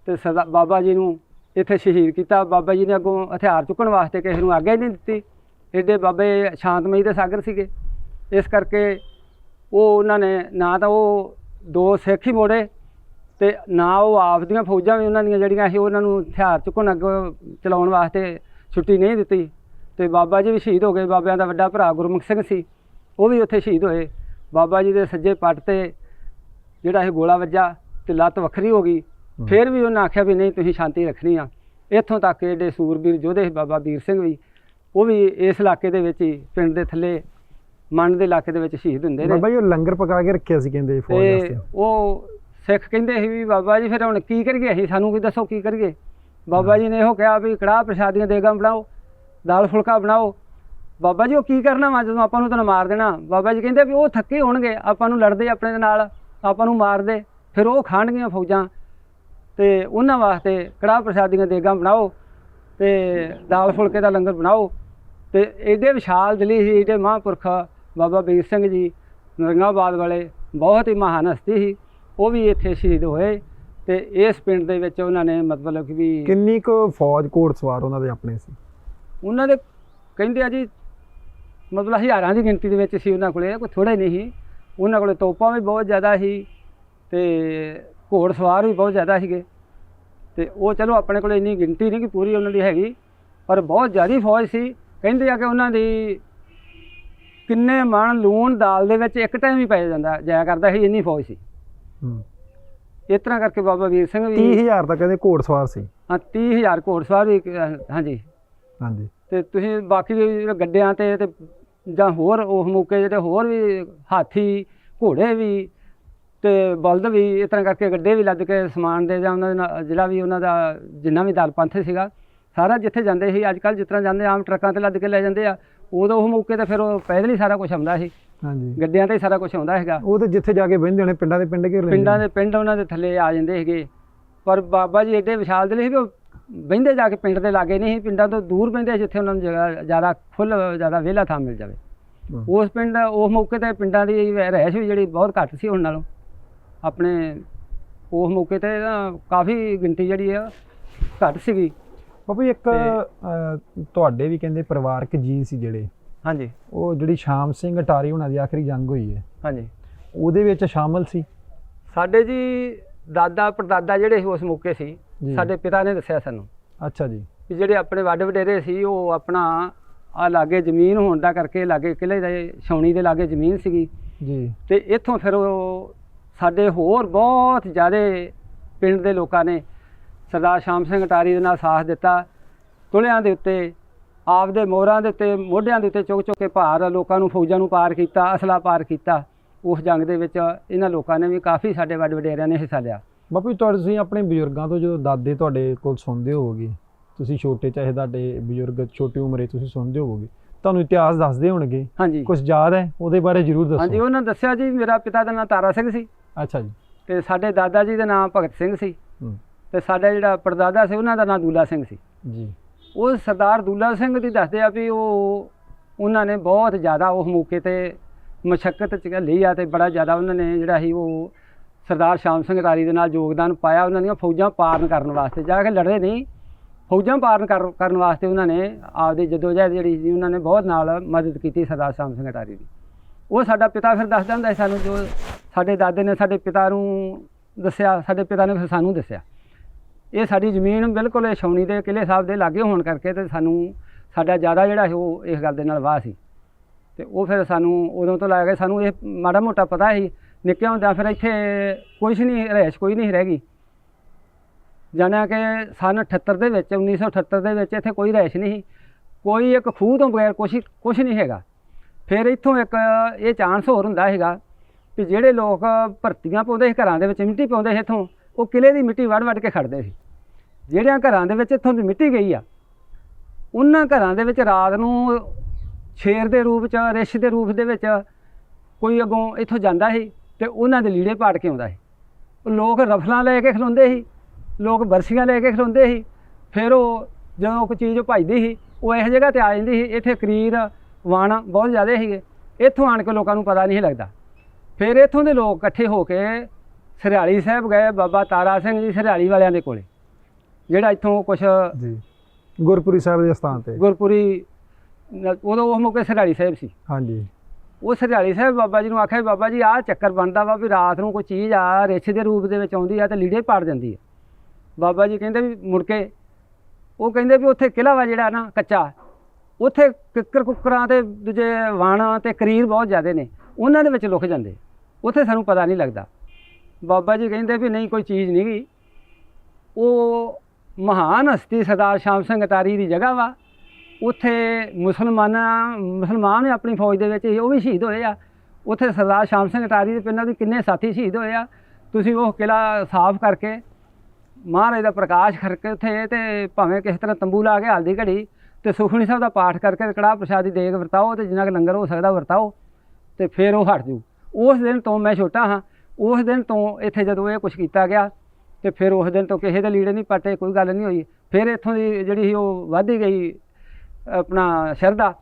Speaker 2: ਤੇ ਬਾਬਾ ਜੀ ਨੂੰ ਇੱਥੇ ਸ਼ਹੀਦ ਕੀਤਾ। ਬਾਬਾ ਜੀ ਨੇ ਅੱਗੋਂ ਹਥਿਆਰ ਚੁੱਕਣ ਵਾਸਤੇ ਕਿਸੇ ਨੂੰ ਆਗਿਆ ਹੀ ਨਹੀਂ ਦਿੱਤੀ। ਏਡੇ ਬਾਬੇ ਸ਼ਾਂਤਮਈ ਦੇ ਸਾਗਰ ਸੀਗੇ। ਇਸ ਕਰਕੇ ਉਹ ਉਹਨਾਂ ਨੇ ਨਾ ਤਾਂ ਉਹ ਦੋ ਸਿੱਖ ਹੀ ਮੋੜੇ ਤੇ ਨਾ ਉਹ ਆਪ ਦੀਆਂ ਫੌਜਾਂ ਵੀ ਉਹਨਾਂ ਦੀਆਂ ਜਿਹੜੀਆਂ ਸੀ ਉਹਨਾਂ ਨੂੰ ਹਥਿਆਰ ਚੁੱਕਣ ਅੱਗੋਂ ਚਲਾਉਣ ਵਾਸਤੇ ਛੁੱਟੀ ਨਹੀਂ ਦਿੱਤੀ। ਤੇ ਬਾਬਾ ਜੀ ਵੀ ਸ਼ਹੀਦ ਹੋ ਗਏ। ਬਾਬਿਆਂ ਦਾ ਵੱਡਾ ਭਰਾ ਗੁਰਮੁਖ ਸਿੰਘ ਸੀ, ਉਹ ਵੀ ਉੱਥੇ ਸ਼ਹੀਦ ਹੋਏ। ਬਾਬਾ ਜੀ ਦੇ ਸੱਜੇ ਪੱਟ ਤੇ ਜਿਹੜਾ ਇਹ ਗੋਲਾ ਵੱਜਾ ਤੇ ਲੱਤ ਵੱਖਰੀ ਹੋ ਗਈ। ਫਿਰ ਵੀ ਉਹਨਾਂ ਆਖਿਆ ਵੀ ਨਹੀਂ ਤੁਸੀਂ ਸ਼ਾਂਤੀ ਰੱਖਣੀ ਆ। ਇੱਥੋਂ ਤੱਕ ਜਿਹੜੇ ਸੂਰਬੀਰ ਯੋਧੇ ਬਾਬਾ ਵੀਰ ਸਿੰਘ ਵੀ ਉਹ ਵੀ ਇਸ ਇਲਾਕੇ ਦੇ ਵਿੱਚ ਹੀ ਪਿੰਡ ਦੇ ਥੱਲੇ ਮੰਡ ਦੇ ਇਲਾਕੇ ਦੇ ਵਿੱਚ ਸ਼ਹੀਦ ਹੁੰਦੇ ਨੇ
Speaker 1: ਬਾਬਾ ਜੀ ਉਹ ਲੰਗਰ ਪਕਾ ਕੇ ਰੱਖਿਆ ਸੀ ਕਹਿੰਦੇ ਫੌਜ ਵਾਸਤੇ।
Speaker 2: ਉਹ ਸਿੱਖ ਕਹਿੰਦੇ ਸੀ ਵੀ ਬਾਬਾ ਜੀ ਫਿਰ ਹੁਣ ਕੀ ਕਰੀਏ ਅਸੀਂ? ਸਾਨੂੰ ਕੀ ਦੱਸੋ ਕੀ ਕਰੀਏ? ਬਾਬਾ ਜੀ ਨੇ ਇਹੋ ਕਿਹਾ ਵੀ ਕੜਾਹ ਪ੍ਰਸ਼ਾਦੀਆਂ ਦੇਗਾ ਬਣਾਓ ਦਾਲ ਫੁਲਕਾ ਬਣਾਓ। ਬਾਬਾ ਜੀ ਉਹ ਕੀ ਕਰਨਾ ਵਾ ਜਦੋਂ ਆਪਾਂ ਨੂੰ ਤਾਂ ਮਾਰ ਦੇਣਾ? ਬਾਬਾ ਜੀ ਕਹਿੰਦੇ ਵੀ ਉਹ ਥੱਕੇ ਹੋਣਗੇ ਆਪਾਂ ਨੂੰ ਲੜਦੇ ਆਪਣੇ ਦੇ ਨਾਲ ਆਪਾਂ ਨੂੰ ਮਾਰਦੇ। ਫਿਰ ਉਹ ਖਾਣਗੀਆਂ ਫੌਜਾਂ। ਤੇ ਉਹਨਾਂ ਵਾਸਤੇ ਕੜਾਹ ਪ੍ਰਸ਼ਾਦੀਆਂ ਦੇਗਾ ਬਣਾਓ ਤੇ ਦਾਲ ਫੁਲਕੇ ਦਾ ਲੰਗਰ ਬਣਾਓ ਤੇ ਏਡੇ ਵਿਸ਼ਾਲ ਦਿਲੀ ਸੀ ਏਡੇ ਮਹਾਂਪੁਰਖ ਬਾਬਾ ਵੀਰ ਸਿੰਘ ਜੀ ਨਰੰਗਾਬਾਦ ਵਾਲੇ ਬਹੁਤ ਹੀ ਮਹਾਨ ਹਸਤੀ ਸੀ ਉਹ ਵੀ ਇੱਥੇ ਸ਼ਹੀਦ ਹੋਏ ਤੇ ਇਸ ਪਿੰਡ ਦੇ ਵਿੱਚ ਉਹਨਾਂ ਨੇ ਮਤਲਬ ਕਿ ਵੀ
Speaker 1: ਕਿੰਨੀ ਕੁ ਫੌਜ ਕੋਟ ਸਵਾਰ ਉਹਨਾਂ ਦੇ ਆਪਣੇ ਸੀ?
Speaker 2: ਉਹਨਾਂ ਦੇ ਕਹਿੰਦੇ ਆ ਜੀ ਮਤਲਬ ਹਜ਼ਾਰਾਂ ਦੀ ਗਿਣਤੀ ਦੇ ਵਿੱਚ ਸੀ ਉਹਨਾਂ ਕੋਲੇ ਕੋਈ ਥੋੜਾ ਹੀ ਨਹੀਂ ਸੀ। ਉਹਨਾਂ ਕੋਲੇ ਤੋਪਾਂ ਵੀ ਬਹੁਤ ਜ਼ਿਆਦਾ ਸੀ ਤੇ ਘੋੜ ਸਵਾਰ ਵੀ ਬਹੁਤ ਜ਼ਿਆਦਾ ਸੀਗੇ। ਤੇ ਉਹ ਚਲੋ ਆਪਣੇ ਕੋਲੇ ਇੰਨੀ ਗਿਣਤੀ ਨਹੀਂ ਕਿ ਪੂਰੀ ਉਹਨਾਂ ਦੀ ਹੈਗੀ ਪਰ ਬਹੁਤ ਜ਼ਿਆਦੀ ਫੌਜ ਸੀ। ਕਹਿੰਦੇ ਆ ਕਿ ਉਹਨਾਂ ਦੀ ਕਿੰਨੇ ਮਣ ਲੂਣ ਦਾਲ ਦੇ ਵਿੱਚ ਇੱਕ ਟਾਈਮ ਹੀ ਪੈ ਜਾਂਦਾ ਜਾਇਆ ਕਰਦਾ ਸੀ ਇੰਨੀ ਫੌਜ ਸੀ।
Speaker 1: ਹੂੰ।
Speaker 2: ਇਸ ਤਰ੍ਹਾਂ ਕਰਕੇ ਬਾਬਾ ਵੀਰ ਸਿੰਘ ਵੀ
Speaker 1: 30000 ਤਾਂ ਕਹਿੰਦੇ ਘੋੜ ਸਵਾਰ ਸੀ।
Speaker 2: ਹਾਂ 30000 ਘੋੜ ਸਵਾਰ ਵੀ ਹਾਂਜੀ।
Speaker 1: ਹਾਂਜੀ।
Speaker 2: ਤੇ ਤੁਸੀਂ ਬਾਕੀ ਜਿਹੜੇ ਗੱਡਿਆਂ ਤੇ ਤੇ ਜਾਂ ਹੋਰ ਉਹ ਮੌਕੇ ਜਿਹੜੇ ਹੋਰ ਵੀ ਹਾਥੀ ਘੋੜੇ ਵੀ ਤੇ ਬਲਦ ਵੀ ਇਸ ਤਰ੍ਹਾਂ ਕਰਕੇ ਗੱਡੇ ਵੀ ਲੱਦ ਕੇ ਸਮਾਨ ਦੇ ਜਾਂ ਉਹਨਾਂ ਦੇ ਨਾਲ ਜਿਹੜਾ ਵੀ ਉਹਨਾਂ ਦਾ ਜਿੰਨਾ ਵੀ ਦਲ ਪੰਥ ਸੀਗਾ ਸਾਰਾ ਜਿੱਥੇ ਜਾਂਦੇ ਸੀ ਅੱਜ ਕੱਲ ਜਿਸ ਤਰ੍ਹਾਂ ਜਾਂਦੇ ਆਮ ਟਰੱਕਾਂ ਤੇ ਲੱਦ ਕੇ ਲੈ ਜਾਂਦੇ ਆ ਉਦੋਂ ਉਹ ਮੌਕੇ ਤੇ ਫਿਰ ਉਹ ਪੈਦਲ ਹੀ ਸਾਰਾ ਕੁਝ ਆਉਂਦਾ ਸੀ।
Speaker 1: ਹਾਂਜੀ।
Speaker 2: ਗੱਡਿਆਂ ਤੇ ਹੀ ਸਾਰਾ ਕੁਝ ਆਉਂਦਾ ਹੈਗਾ
Speaker 1: ਉਹ ਤੇ ਜਿੱਥੇ ਜਾ ਕੇ ਬਹਿੰਦੇ ਹੋਣੇ ਪਿੰਡਾਂ ਦੇ ਪਿੰਡ ਘੇਰ ਲੈਂਦੇ
Speaker 2: ਪਿੰਡਾਂ ਦੇ ਪਿੰਡ ਉਹਨਾਂ ਦੇ ਥੱਲੇ ਆ ਜਾਂਦੇ ਸੀਗੇ। ਪਰ ਬਾਬਾ ਜੀ ਐਡੇ ਵਿਸ਼ਾਲ ਦਿਲ ਸੀ ਵੀ ਉਹ ਬਹਿੰਦੇ ਜਾ ਕੇ ਪਿੰਡ ਦੇ ਲਾਗੇ ਨਹੀਂ ਸੀ ਪਿੰਡਾਂ ਤੋਂ ਦੂਰ ਬਹਿੰਦੇ ਜਿੱਥੇ ਉਹਨਾਂ ਨੂੰ ਜਗ੍ਹਾ ਜ਼ਿਆਦਾ ਖੁੱਲ ਜ਼ਿਆਦਾ ਵਿਹਲਾ ਥਾਂ ਮਿਲ ਜਾਵੇ। ਉਸ ਪਿੰਡ ਉਸ ਮੌਕੇ ਤੇ ਪਿੰਡਾਂ ਦੀ ਰਹਿਸ਼ ਵੀ ਜਿਹੜੀ ਬਹੁਤ ਘੱਟ ਸੀ ਹੁਣ ਨਾਲੋਂ। ਆਪਣੇ ਉਸ ਮੌਕੇ ਤੇ ਨਾ ਕਾਫੀ ਗਿਣਤੀ ਜਿਹੜੀ ਆ ਘੱਟ ਸੀਗੀ।
Speaker 1: ਬਾਬੂ ਜੀ, ਇੱਕ ਅਹ, ਤੁਹਾਡੇ ਵੀ ਕਹਿੰਦੇ ਪਰਿਵਾਰਕ ਜੀ ਸੀ ਜਿਹੜੇ।
Speaker 2: ਹਾਂਜੀ।
Speaker 1: ਉਹ ਜਿਹੜੀ ਸ਼ਾਮ ਸਿੰਘ ਅਟਾਰੀ ਉਹਨਾਂ ਦੀ ਆਖਰੀ ਜੰਗ ਹੋਈ ਹੈ
Speaker 2: ਹਾਂਜੀ।
Speaker 1: ਉਹਦੇ ਵਿੱਚ ਸ਼ਾਮਲ ਸੀ?
Speaker 2: ਸਾਡੇ ਜੀ ਦਾਦਾ ਪੜਦਾਦਾ ਜਿਹੜੇ ਸੀ ਉਸ ਮੌਕੇ ਸੀ
Speaker 1: ਜੀ।
Speaker 2: ਸਾਡੇ ਪਿਤਾ ਨੇ ਦੱਸਿਆ ਸਾਨੂੰ
Speaker 1: ਅੱਛਾ ਜੀ।
Speaker 2: ਵੀ ਜਿਹੜੇ ਆਪਣੇ ਵੱਡ ਵਡੇਰੇ ਸੀ ਉਹ ਆਪਣਾ ਆ ਲਾਗੇ ਜ਼ਮੀਨ ਹੋਣ ਦਾ ਕਰਕੇ ਲਾਗੇ ਕਿਲੇ ਦੇ ਛਾਉਣੀ ਦੇ ਲਾਗੇ ਜ਼ਮੀਨ ਸੀਗੀ।
Speaker 1: ਜੀ।
Speaker 2: ਤੇ ਇੱਥੋਂ ਫਿਰ ਉਹ ਸਾਡੇ ਹੋਰ ਬਹੁਤ ਜ਼ਿਆਦਾ ਪਿੰਡ ਦੇ ਲੋਕਾਂ ਨੇ ਸਰਦਾਰ ਸ਼ਾਮ ਸਿੰਘ ਅਟਾਰੀ ਦੇ ਨਾਲ ਸਾਥ ਦਿੱਤਾ। ਤੁਲਿਆਂ ਦੇ ਉੱਤੇ ਆਪਦੇ ਮੋਹਰਾਂ ਦੇ ਉੱਤੇ ਮੋਢਿਆਂ ਦੇ ਉੱਤੇ ਚੁੱਕ ਚੁੱਕ ਕੇ ਭਾਰ ਲੋਕਾਂ ਨੂੰ ਫੌਜਾਂ ਨੂੰ ਪਾਰ ਕੀਤਾ ਅਸਲਾ ਪਾਰ ਕੀਤਾ। ਉਸ ਜੰਗ ਦੇ ਵਿੱਚ ਇਹਨਾਂ ਲੋਕਾਂ ਨੇ ਵੀ ਕਾਫੀ ਸਾਡੇ ਵੱਡ ਵਡੇਰਿਆਂ ਨੇ ਹਿੱਸਾ ਲਿਆ।
Speaker 1: ਬਾਪੂ ਜੀ, ਤੁਹਾਡੇ ਤੁਸੀਂ ਆਪਣੇ ਬਜ਼ੁਰਗਾਂ ਤੋਂ ਜਦੋਂ ਦਾਦੇ ਤੁਹਾਡੇ ਕੋਲ ਸੁਣਦੇ ਹੋਵੋਗੇ ਤੁਸੀਂ ਛੋਟੇ ਚਾਹੇ ਤੁਹਾਡੇ ਬਜ਼ੁਰਗ ਛੋਟੀ ਉਮਰੇ ਤੁਸੀਂ ਸੁਣਦੇ ਹੋਵੋਗੇ ਤੁਹਾਨੂੰ ਇਤਿਹਾਸ ਦੱਸਦੇ ਹੋਣਗੇ?
Speaker 2: ਹਾਂਜੀ।
Speaker 1: ਕੁਝ ਯਾਦ ਹੈ? ਉਹਦੇ ਬਾਰੇ ਜ਼ਰੂਰ
Speaker 2: ਹਾਂਜੀ
Speaker 1: ਦੱਸੋ
Speaker 2: ਉਹਨਾਂ ਦੱਸਿਆ ਜੀ ਮੇਰਾ ਪਿਤਾ ਦਾ ਨਾਮ ਤਾਰਾ ਸਿੰਘ ਸੀ।
Speaker 1: ਅੱਛਾ ਜੀ।
Speaker 2: ਤੇ ਸਾਡੇ ਦਾਦਾ ਜੀ ਦਾ ਨਾਮ ਭਗਤ ਸਿੰਘ ਸੀ। ਤੇ ਸਾਡਾ ਜਿਹੜਾ ਪੜਦਾਦਾ ਸੀ ਉਹਨਾਂ ਦਾ ਨਾਮ ਦੂਲਾ ਸਿੰਘ ਸੀ।
Speaker 1: ਜੀ।
Speaker 2: ਉਹ ਸਰਦਾਰ ਦੂਲਾ ਸਿੰਘ ਦੀ ਦੱਸਦੇ ਆ ਵੀ ਉਹ ਉਹਨਾਂ ਨੇ ਬਹੁਤ ਜ਼ਿਆਦਾ ਉਸ ਮੌਕੇ ਤੇ ਮਸ਼ੱਕਤ ਚ ਲਈ ਆ ਤੇ ਬੜਾ ਜ਼ਿਆਦਾ ਉਹਨਾਂ ਨੇ ਜਿਹੜਾ ਸੀ ਉਹ ਸਰਦਾਰ ਸ਼ਾਮ ਸਿੰਘ ਰਾਰੀ ਦੇ ਨਾਲ ਯੋਗਦਾਨ ਪਾਇਆ ਉਹਨਾਂ ਦੀਆਂ ਫੌਜਾਂ ਪਾਰਨ ਕਰਨ ਵਾਸਤੇ। ਜਾ ਕੇ ਲੜੇ ਨਹੀਂ ਫੌਜਾਂ ਪਾਰਨ ਕਰ- ਕਰਨ ਵਾਸਤੇ ਉਹਨਾਂ ਨੇ ਆਪਦੀ ਜਦੋਜਹਿਦ ਜਿਹੜੀ ਸੀ ਉਹਨਾਂ ਨੇ ਬਹੁਤ ਨਾਲ ਮਦਦ ਕੀਤੀ ਸਰਦਾਰ ਸ਼ਾਮ ਸਿੰਘ ਅਟਾਰੀ ਦੀ। ਉਹ ਸਾਡਾ ਪਿਤਾ ਫਿਰ ਦੱਸਦਾ ਹੁੰਦਾ ਸਾਨੂੰ ਜੋ ਸਾਡੇ ਦਾਦੇ ਨੇ ਸਾਡੇ ਪਿਤਾ ਨੂੰ ਦੱਸਿਆ, ਸਾਡੇ ਪਿਤਾ ਨੇ ਫਿਰ ਸਾਨੂੰ ਦੱਸਿਆ। ਇਹ ਸਾਡੀ ਜ਼ਮੀਨ ਬਿਲਕੁਲ ਇਹ ਛਾਉਣੀ ਦੇ ਕਿਲੇ ਸਾਹਿਬ ਦੇ ਲਾਗੇ ਹੋਣ ਕਰਕੇ ਤੇ ਸਾਨੂੰ, ਸਾਡਾ ਜ਼ਿਆਦਾ ਜਿਹੜਾ ਸੀ ਉਹ ਇਸ ਗੱਲ ਦੇ ਨਾਲ ਵਾਹ ਸੀ। ਤੇ ਉਹ ਫਿਰ ਸਾਨੂੰ ਉਦੋਂ ਤੋਂ ਲੈ ਕੇ ਸਾਨੂੰ ਇਹ ਮਾੜਾ ਮੋਟਾ ਪਤਾ ਸੀ, ਨਿੱਕੇ ਹੁੰਦਿਆਂ ਫਿਰ ਇੱਥੇ ਕੁਛ ਨਹੀਂ ਰਹਿਸ਼ ਕੋਈ ਨਹੀਂ ਰਹਿ ਗਈ। ਜਾਣਿਆ ਕਿ ਸਨ 78 ਦੇ ਵਿੱਚ 1978 ਦੇ ਵਿੱਚ ਇੱਥੇ ਕੋਈ ਰਹਿਸ਼ ਨਹੀਂ ਸੀ। ਕੋਈ ਇੱਕ ਖੂਹ ਤੋਂ ਬਗੈਰ ਕੁਛ ਕੁਛ ਨਹੀਂ ਹੈਗਾ। ਫਿਰ ਇੱਥੋਂ ਇੱਕ ਇਹ ਚਾਂਸ ਹੋਰ ਹੁੰਦਾ ਹੈਗਾ ਵੀ ਜਿਹੜੇ ਲੋਕ ਭਰਤੀਆਂ ਪਾਉਂਦੇ ਸੀ ਘਰਾਂ ਦੇ ਵਿੱਚ, ਮਿੱਟੀ ਪਾਉਂਦੇ ਸੀ ਇੱਥੋਂ, ਉਹ ਕਿਲੇ ਦੀ ਮਿੱਟੀ ਵੜ ਵੜ ਕੇ ਖੜਦੇ ਸੀ। ਜਿਹੜਿਆਂ ਘਰਾਂ ਦੇ ਵਿੱਚ ਇੱਥੋਂ ਦੀ ਮਿੱਟੀ ਗਈ ਆ, ਉਹਨਾਂ ਘਰਾਂ ਦੇ ਵਿੱਚ ਰਾਤ ਨੂੰ ਸ਼ੇਰ ਦੇ ਰੂਪ ਚ ਰਿਛ ਦੇ ਰੂਪ ਦੇ ਵਿੱਚ ਕੋਈ ਅੱਗੋਂ ਇੱਥੋਂ ਜਾਂਦਾ ਸੀ ਤੇ ਉਹਨਾਂ ਦੇ ਲੀੜੇ ਪਾੜ ਕੇ ਆਉਂਦਾ ਸੀ। ਉਹ ਲੋਕ ਰਫਲਾਂ ਲੈ ਕੇ ਖਲੋਂਦੇ ਸੀ, ਲੋਕ ਬਰਸੀਆਂ ਲੈ ਕੇ ਖਲੋਂਦੇ ਸੀ, ਫਿਰ ਉਹ ਜਦੋਂ ਕੋਈ ਚੀਜ਼ ਭਜਦੀ ਸੀ, ਉਹ ਇਸ ਜਗ੍ਹਾ ਤੇ ਆ ਜਾਂਦੀ ਸੀ, ਇੱਥੇ ਕਰੀਰ, ਵਣ ਬਹੁਤ ਜ਼ਿਆਦਾ ਸੀਗੇ। ਇੱਥੋਂ ਆਣ ਕੇ ਲੋਕਾਂ ਨੂੰ ਪਤਾ ਨਹੀਂ ਲੱਗਦਾ। ਫਿਰ ਇੱਥੋਂ ਦੇ ਲੋਕ ਇਕੱਠੇ ਹੋ ਕੇ ਸਰਿਆਲੀ ਸਾਹਿਬ ਗਏ ਬਾਬਾ ਤਾਰਾ ਸਿੰਘ ਜੀ ਸਰਿਆਲੀ ਵਾਲਿਆਂ ਦੇ ਕੋਲੇ ਜਿਹੜਾ ਇੱਥੋਂ ਕੁਛ
Speaker 1: ਜੀ ਗੁਰਪੁਰੀ ਸਾਹਿਬ ਦੇ ਸਥਾਨ ਤੇ।
Speaker 2: ਗੁਰਪੁਰੀ ਉਦੋਂ ਉਹ ਮੌਕੇ ਸਰਿਆਲੀ ਸਾਹਿਬ ਸੀ।
Speaker 1: ਹਾਂਜੀ।
Speaker 2: ਉਹ ਸਰਿਆਲੀ ਸਾਹਿਬ ਬਾਬਾ ਜੀ ਨੂੰ ਆਖਿਆ ਬਾਬਾ ਜੀ ਆਹ ਚੱਕਰ ਬਣਦਾ ਵਾ ਵੀ ਰਾਤ ਨੂੰ ਕੋਈ ਚੀਜ਼ ਆ ਰਿਛ ਦੇ ਰੂਪ ਦੇ ਵਿੱਚ ਆਉਂਦੀ ਆ ਤੇ ਲੀੜੇ ਪਾੜ ਜਾਂਦੀ ਆ। ਬਾਬਾ ਜੀ ਕਹਿੰਦੇ ਵੀ ਮੁੜ ਕੇ ਉਹ ਕਹਿੰਦੇ ਵੀ ਉੱਥੇ ਕਿਲਾ ਵਾ ਜਿਹੜਾ ਨਾ ਕੱਚਾ ਉੱਥੇ ਕਿੱਕਰ ਕੁੱਕਰਾਂ ਤੇ ਦੂਜੇ ਵਾਣ ਤੇ ਕਰੀਰ ਬਹੁਤ ਜ਼ਿਆਦੇ ਨੇ ਉਹਨਾਂ ਦੇ ਵਿੱਚ ਲੁਕ ਜਾਂਦੇ। ਉੱਥੇ ਸਾਨੂੰ ਪਤਾ ਨਹੀਂ ਲੱਗਦਾ। ਬਾਬਾ ਜੀ ਕਹਿੰਦੇ ਵੀ ਨਹੀਂ, ਕੋਈ ਚੀਜ਼ ਨਹੀਂ ਗਈ। ਉਹ ਮਹਾਨ ਹਸਤੀ ਸਰਦਾਰ ਸ਼ਾਮ ਸਿੰਘ ਅਟਾਰੀ ਦੀ ਜਗ੍ਹਾ ਵਾ। ਉੱਥੇ ਮੁਸਲਮਾਨਾਂ, ਮੁਸਲਮਾਨ ਆਪਣੀ ਫੌਜ ਦੇ ਵਿੱਚ ਉਹ ਵੀ ਸ਼ਹੀਦ ਹੋਏ ਆ। ਉੱਥੇ ਸਰਦਾਰ ਸ਼ਾਮ ਸਿੰਘ ਅਟਾਰੀ ਦੇ ਪਿੰਡਾਂ ਦੇ ਕਿੰਨੇ ਸਾਥੀ ਸ਼ਹੀਦ ਹੋਏ ਆ। ਤੁਸੀਂ ਉਹ ਕਿਲਾ ਸਾਫ਼ ਕਰਕੇ, ਮਹਾਰਾਜ ਦਾ ਪ੍ਰਕਾਸ਼ ਕਰਕੇ ਉੱਥੇ ਤੇ ਭਾਵੇਂ ਕਿਸੇ ਤਰ੍ਹਾਂ ਤੰਬੂ ਲਾ ਕੇ ਹਲਦੀ ਘੜੀ ਤੇ ਸੁਖਮਨੀ ਸਾਹਿਬ ਦਾ ਪਾਠ ਕਰਕੇ ਕੜਾਹ ਪ੍ਰਸ਼ਾਦੀ ਦੇਗ ਵਰਤਾਓ ਤੇ ਜਿੰਨਾ ਕੁ ਲੰਗਰ ਹੋ ਸਕਦਾ ਵਰਤਾਓ ਤੇ ਫਿਰ ਉਹ ਹਟ ਜੂ ਉਸ ਦਿਨ ਤੋਂ ਮੈਂ ਛੋਟਾ ਹਾਂ ਉਸ ਦਿਨ ਤੋਂ ਇੱਥੇ ਜਦੋਂ ਇਹ ਕੁਝ ਕੀਤਾ ਗਿਆ ਤੇ ਫਿਰ ਉਸ ਦਿਨ ਤੋਂ ਕਿਸੇ ਦੇ ਲੀੜੇ ਨਹੀਂ ਪੱਟੇ ਕੋਈ ਗੱਲ ਨਹੀਂ ਹੋਈ। ਫਿਰ ਇੱਥੋਂ ਦੀ ਜਿਹੜੀ ਸੀ ਉਹ ਵਧੀ ਗਈ ਆਪਣਾ ਸ਼ਰਧਾ